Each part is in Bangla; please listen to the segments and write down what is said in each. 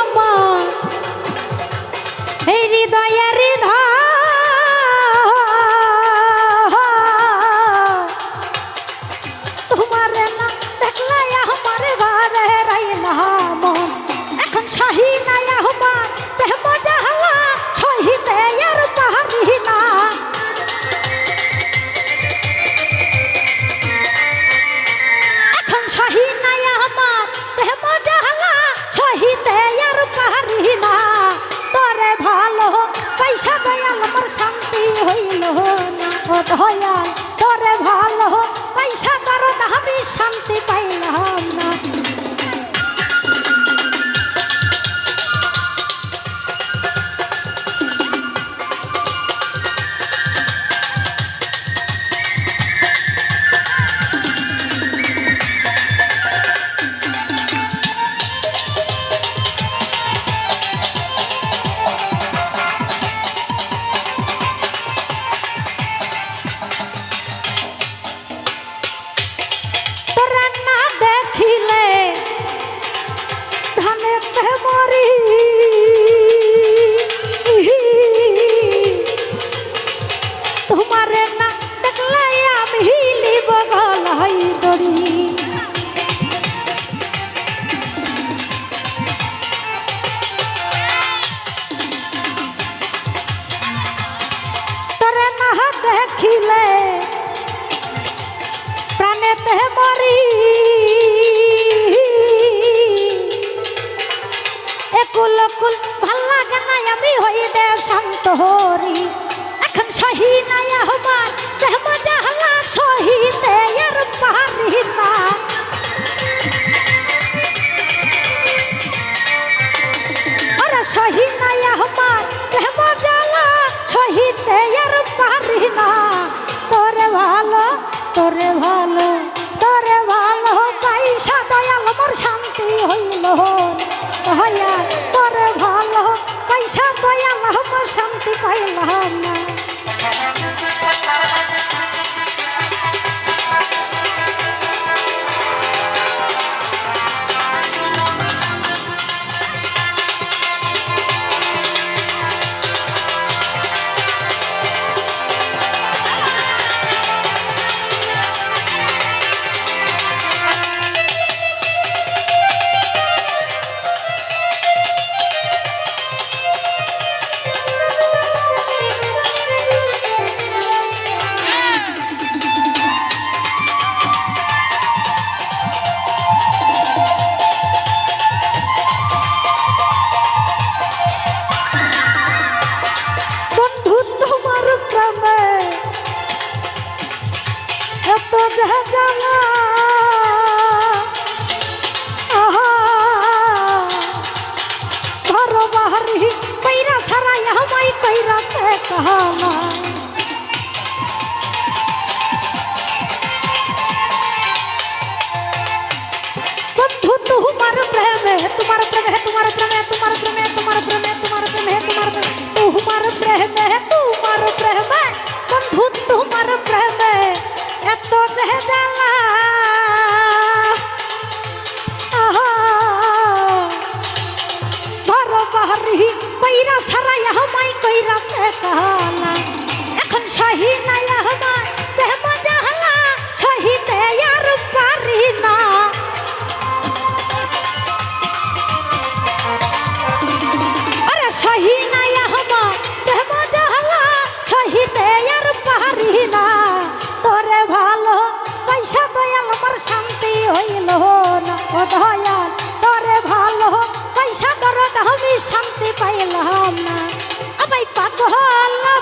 আমার হৃদয়ের ধর হয়া তোরে ভালো পয়সা তোর দাবি শান্তি পাইলাম। ব্যাকুল ভালো লাগে নাই আমি হই দে শান্ত হরি। এখন সহি নাই আহমান রেহমা জাহালা সহিতে এর পারি না ওরা সহি নাই আহমান রেহমা জাহালা সহিতে এর পারি না তোরে ভালো তোরে ভালো তোরে ভালো পাইসা দয়াল মোর শান্তি হইল बाहर ही पैरा सरा यहाँ माई पैरा से कहला बंधु तुम्हारे प्रेम है, तुम्हारा प्रेम है, तुम्हारा प्रेम है, तुम्हारा कहा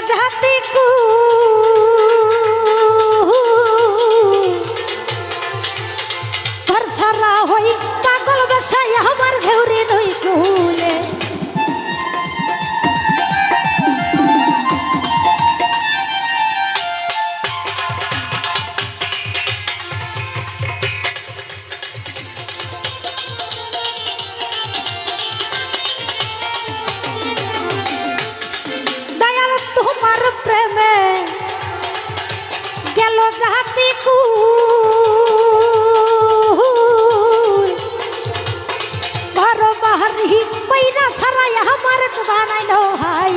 গেল জাতি তোমার প্রেমে গেল জাতি কু ঘর বাহারি পৈরা সারাই আমার বানাইল হাই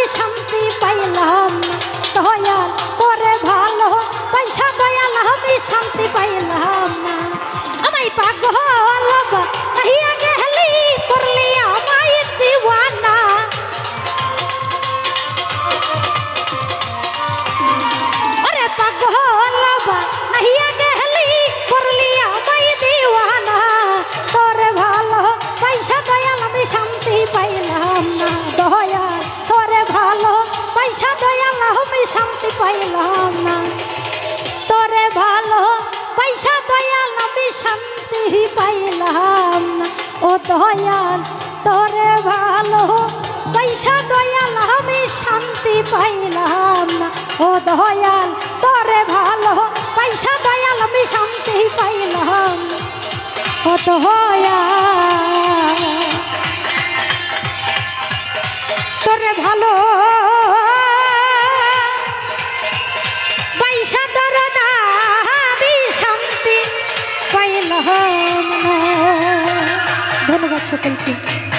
আমি শান্তি পাইলাম। দয়াল করে ভালো পয়সা দয়াল আমি শান্তি পাইলাম না আমায় পাগল দয়াল, তোরে ভালো। পয়সা দয়াল, আমি শান্তি পাইলাম না। ও দয়াল, তোরে ভালো। পয়সা দয়াল, আমি শান্তি পাইলাম ও দয়াল, তোরে ভালো। ধন্যবাদ সকলকে